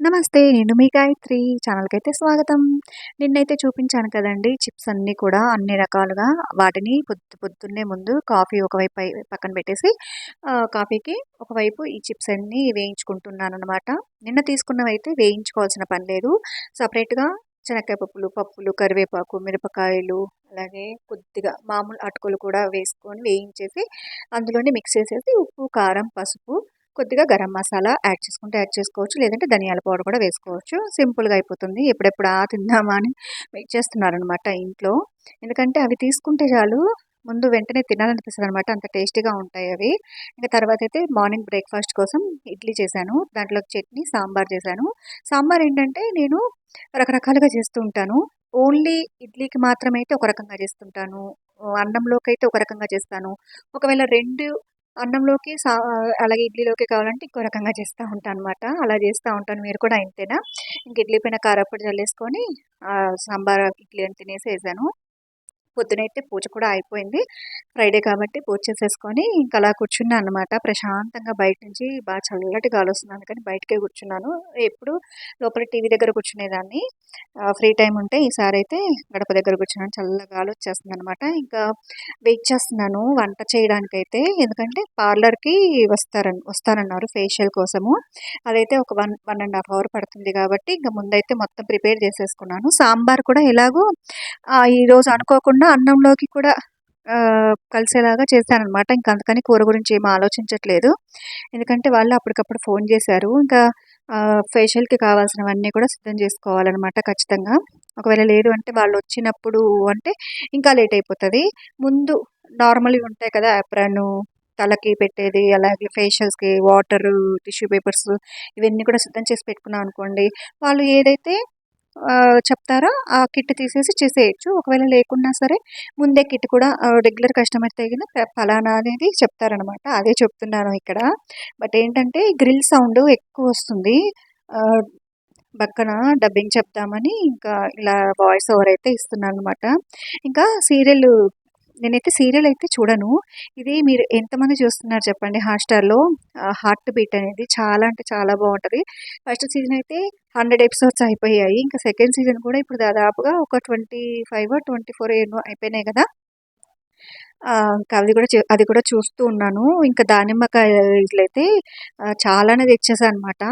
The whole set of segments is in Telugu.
నమస్తే నేను మీ గాయత్రి. ఛానల్కి అయితే స్వాగతం. నిన్నైతే చూపించాను కదండి చిప్స్ అన్నీ కూడా అన్ని రకాలుగా వాటిని పొద్దు పొద్దున్నే ముందు కాఫీ ఒకవైపు పక్కన పెట్టేసి కాఫీకి ఒకవైపు ఈ చిప్స్ అన్నీ వేయించుకుంటున్నాను అనమాట నిన్న తీసుకున్నవి అయితే వేయించుకోవాల్సిన పని లేదు. సపరేట్గా శనక్కాయ పప్పులు పప్పులు కరివేపాకు మిరపకాయలు అలాగే కొద్దిగా మామూలు అటుకులు కూడా వేసుకొని వేయించేసి అందులోనే మిక్స్ చేసేసి ఉప్పు కారం పసుపు కొద్దిగా గరం మసాలా యాడ్ చేసుకుంటే యాడ్ చేసుకోవచ్చు. లేదంటే ధనియాల పౌడర్ కూడా వేసుకోవచ్చు. సింపుల్గా అయిపోతుంది. ఎప్పుడెప్పుడు ఆ తిందామా అని వెయిట్ చేస్తున్నారనమాట ఇంట్లో. ఎందుకంటే అవి తీసుకుంటే చాలు ముందు వెంటనే తినాలనిపిస్తుంది అనమాట అంత టేస్టీగా ఉంటాయి అవి. ఇంకా తర్వాత అయితే మార్నింగ్ బ్రేక్ఫాస్ట్ కోసం ఇడ్లీ చేశాను. దాంట్లో చట్నీ సాంబార్ చేశాను. సాంబార్ ఏంటంటే నేను రకరకాలుగా చేస్తూ ఉంటాను. ఓన్లీ ఇడ్లీకి మాత్రమే అయితే ఒక రకంగా చేస్తుంటాను. అన్నంలోకి అయితే ఒక రకంగా చేస్తాను. ఒకవేళ రెండు అన్నంలోకి సా అలాగే ఇడ్లీలోకి కావాలంటే ఇంకో రకంగా చేస్తూ ఉంటాను అనమాట అలా చేస్తూ ఉంటాను మీరు కూడా ఇంతేనా? ఇంక ఇడ్లీ పైన కారపొడి చల్లేసుకొని సాంబార్ ఇడ్లీ అని తినేసి వేసాను పొద్దునైతే పూజ కూడా అయిపోయింది. ఫ్రైడే కాబట్టి పూజ చేసేసుకొని ఇంకా అలా కూర్చున్నాను అనమాట ప్రశాంతంగా బయట నుంచి బాగా చల్లటి గాలి వస్తుంది. అందుకని బయటకే కూర్చున్నాను. ఎప్పుడు లోపల టీవీ దగ్గర కూర్చునేదాన్ని. ఫ్రీ టైం ఉంటే ఈసారి అయితే గడప దగ్గర కూర్చున్నాను. చల్ల గాలి వచ్చేస్తుంది అనమాట ఇంకా వెయిట్ చేస్తున్నాను వంట చేయడానికి అయితే ఎందుకంటే పార్లర్కి వస్తారన్ వస్తానన్నారు ఫేషియల్ కోసము. అదైతే ఒక one one and half hour పడుతుంది కాబట్టి ఇంకా ముందైతే మొత్తం ప్రిపేర్ చేసేసుకున్నాను. సాంబార్ కూడా ఎలాగో ఈరోజు అనుకోకుండా అన్నంలోకి కూడా కలిసేలాగా చేశానమాట ఇంకా అందుకని కూర గురించి ఏమి ఆలోచించట్లేదు. ఎందుకంటే వాళ్ళు అప్పటికప్పుడు ఫోన్ చేశారు. ఇంకా ఫేషియల్కి కావాల్సినవన్నీ కూడా సిద్ధం చేసుకోవాలన్నమాట ఖచ్చితంగా. ఒకవేళ లేదు అంటే వాళ్ళు వచ్చినప్పుడు అంటే ఇంకా లేట్ అయిపోతుంది. ముందు నార్మల్గా ఉంటాయి కదా అప్రాను తలకి పెట్టేది అలాగే ఫేషియల్స్కి వాటర్ టిష్యూ పేపర్స్ ఇవన్నీ కూడా సిద్ధం చేసి పెట్టుకున్నాం అనుకోండి వాళ్ళు ఏదైతే చెప్తారా? ఆ కిట్ తీసేసి చేసేయచ్చు. ఒకవేళ లేకున్నా సరే ముందే కిట్ కూడా రెగ్యులర్ కస్టమర్ తగిన ఫలానా అనేది చెప్తారనమాట. అదే చెప్తున్నాను ఇక్కడ. బట్ ఏంటంటే గ్రిల్ సౌండ్ ఎక్కువ వస్తుంది. పక్కన డబ్బింగ్ చెప్దామని ఇంకా ఇలా వాయిస్ ఓవర్ అయితే ఇస్తున్నాను అనమాట ఇంకా సీరియల్ నేనైతే సీరియల్ అయితే చూడను. ఇది మీరు ఎంతమంది చూస్తున్నారు చెప్పండి హాట్స్టార్లో. హార్ట్ బీట్ అనేది చాలా అంటే చాలా బాగుంటుంది. ఫస్ట్ సీజన్ అయితే హండ్రెడ్ ఎపిసోడ్స్ అయిపోయాయి. ఇంకా సెకండ్ సీజన్ కూడా ఇప్పుడు దాదాపుగా ఒక ట్వంటీ ఫైవ్ ట్వంటీ ఫోర్ ఏమో అయిపోయినాయి కదా. ఇంకా అది కూడా అది కూడా చూస్తూ ఉన్నాను. ఇంకా దానిమ్మకాయలు అయితే చాలానే తెచ్చేసా అనమాట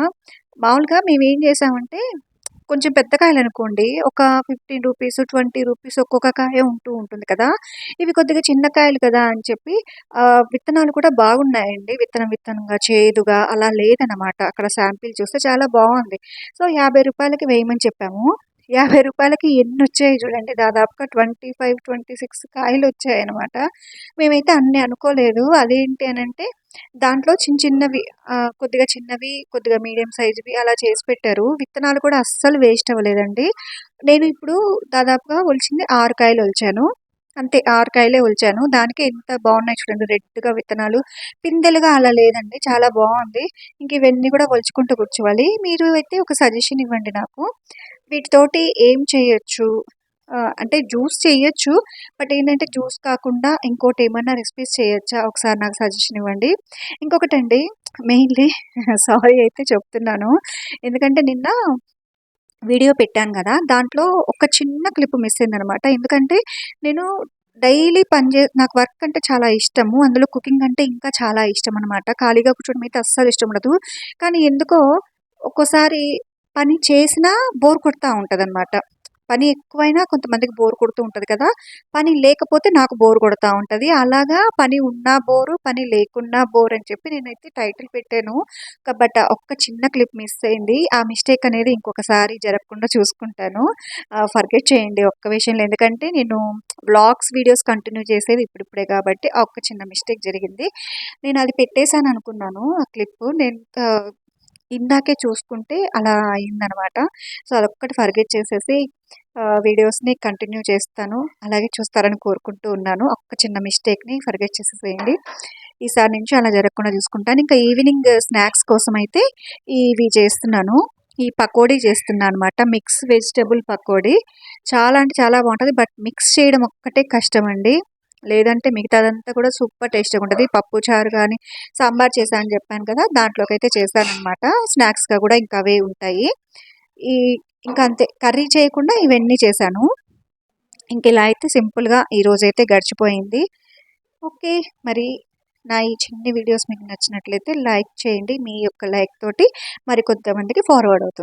మామూలుగా మేము ఏం చేసామంటే కొంచెం పెద్ద కాయలు అనుకోండి ఒక ఫిఫ్టీన్ రూపీస్ ట్వంటీ రూపీస్ ఒక్కొక్క కాయ ఉంటూ ఉంటుంది కదా. ఇవి కొద్దిగా చిన్న కాయలు కదా అని చెప్పి విత్తనాలు కూడా బాగున్నాయండి. విత్తనం విత్తనంగా చేదుగా అలా లేదనమాట అక్కడ శాంపిల్ చూస్తే చాలా బాగుంది. సో యాభై రూపాయలకి వేయమని చెప్పాము. యాభై రూపాయలకి ఎన్ని వచ్చాయి చూడండి. దాదాపుగా ట్వంటీ ఫైవ్ ట్వంటీ సిక్స్ కాయలు వచ్చాయి అనమాట మేమైతే అన్ని అనుకోలేదు. అదేంటి అని అంటే దాంట్లో చిన్న చిన్నవి కొద్దిగా చిన్నవి కొద్దిగా మీడియం సైజువి అలా చేసి పెట్టారు. విత్తనాలు కూడా అస్సలు వేస్ట్ అవ్వలేదండి. నేను ఇప్పుడు దాదాపుగా ఒలిచింది ఆరు కాయలు ఒలిచాను. అంతే ఆరు కాయలే ఒలిచాను. దానికి ఎంత బాగున్నాయి చూడండి. రెడ్గా విత్తనాలు. పిందెలుగా అలా లేదండి. చాలా బాగుంది. ఇంక ఇవన్నీ కూడా ఒలుచుకుంటూ కూర్చోవాలి. మీరు అయితే ఒక సజెషన్ ఇవ్వండి నాకు. వీటితోటి ఏం చేయొచ్చు? అంటే జ్యూస్ చేయొచ్చు బట్ ఏంటంటే జ్యూస్ కాకుండా ఇంకోటి ఏమన్నా రెసిపీస్ చేయొచ్చా? ఒకసారి నాకు సజెషన్ ఇవ్వండి. ఇంకొకటి అండి మెయిన్లీ సారీ అయితే చెప్తున్నాను. ఎందుకంటే నిన్న వీడియో పెట్టాను కదా దాంట్లో ఒక చిన్న క్లిప్ మిస్ అయిందనమాట ఎందుకంటే నేను డైలీ పని చే నాకు వర్క్ అంటే చాలా ఇష్టము. అందులో కుకింగ్ అంటే ఇంకా చాలా ఇష్టం అనమాట ఖాళీగా కూర్చోవడం అయితే అస్సలు ఇష్టం ఉండదు. కానీ ఎందుకో ఒక్కోసారి పని చేసినా బోర్ కొడతా ఉంటుంది పని ఎక్కువైనా కొంతమందికి బోర్ కొడుతూ ఉంటుంది కదా పని లేకపోతే నాకు బోర్ కొడుతూ ఉంటుంది. అలాగా పని ఉన్నా బోరు పని లేకున్నా బోర్ అని చెప్పి నేనైతే టైటిల్ పెట్టాను. బట్ ఒక్క చిన్న క్లిప్ మిస్ అయింది. ఆ మిస్టేక్ అనేది ఇంకొకసారి జరగకుండా చూసుకుంటాను. ఫర్గెట్ చేయండి ఒక్క విషయంలో. ఎందుకంటే నేను బ్లాగ్స్ వీడియోస్ కంటిన్యూ చేసేది ఇప్పుడిప్పుడే కాబట్టి ఒక్క చిన్న మిస్టేక్ జరిగింది. నేను అది పెట్టేశాను అనుకున్నాను ఆ క్లిప్ నేను ఇందాకే చూసుకుంటే అలా అయిందనమాట. సో అదొక్కటి ఫర్గెట్ చేసేసి వీడియోస్ని కంటిన్యూ చేస్తాను. అలాగే చూస్తారని కోరుకుంటూ ఉన్నాను. ఒక్క చిన్న మిస్టేక్ని ఫర్గెట్ చేసేసేయండి. ఈసారి నుంచి అలా జరగకుండా చూసుకుంటాను. ఇంకా ఈవినింగ్ స్నాక్స్ కోసం అయితే ఇవి చేస్తున్నాను. ఈ పకోడీ చేస్తున్నాను అనమాట. Mix vegetable pakodi. చాలా అంటే చాలా బాగుంటుంది. బట్ మిక్స్ చేయడం ఒక్కటే కష్టం అండి లేదంటే మిగతాదంతా కూడా సూపర్ టేస్ట్గా ఉంటుంది పప్పు చారు కానీ సాంబార్ చేశాను అని చెప్పాను కదా దాంట్లోకి అయితే చేశాను అనమాట స్నాక్స్గా కూడా ఇంకా అవే ఉంటాయి. ఈ ఇంకా అంతే కర్రీ చేయకుండా ఇవన్నీ చేశాను. ఇంక ఇలా అయితే సింపుల్గా ఈరోజైతే గడిచిపోయింది. ఓకే. మరి నా ఈ చిన్ని వీడియోస్ మీకు నచ్చినట్లయితే లైక్ చేయండి. మీ యొక్క లైక్ తోటి మరి కొంతమందికి ఫార్వర్డ్ అవుతుంది.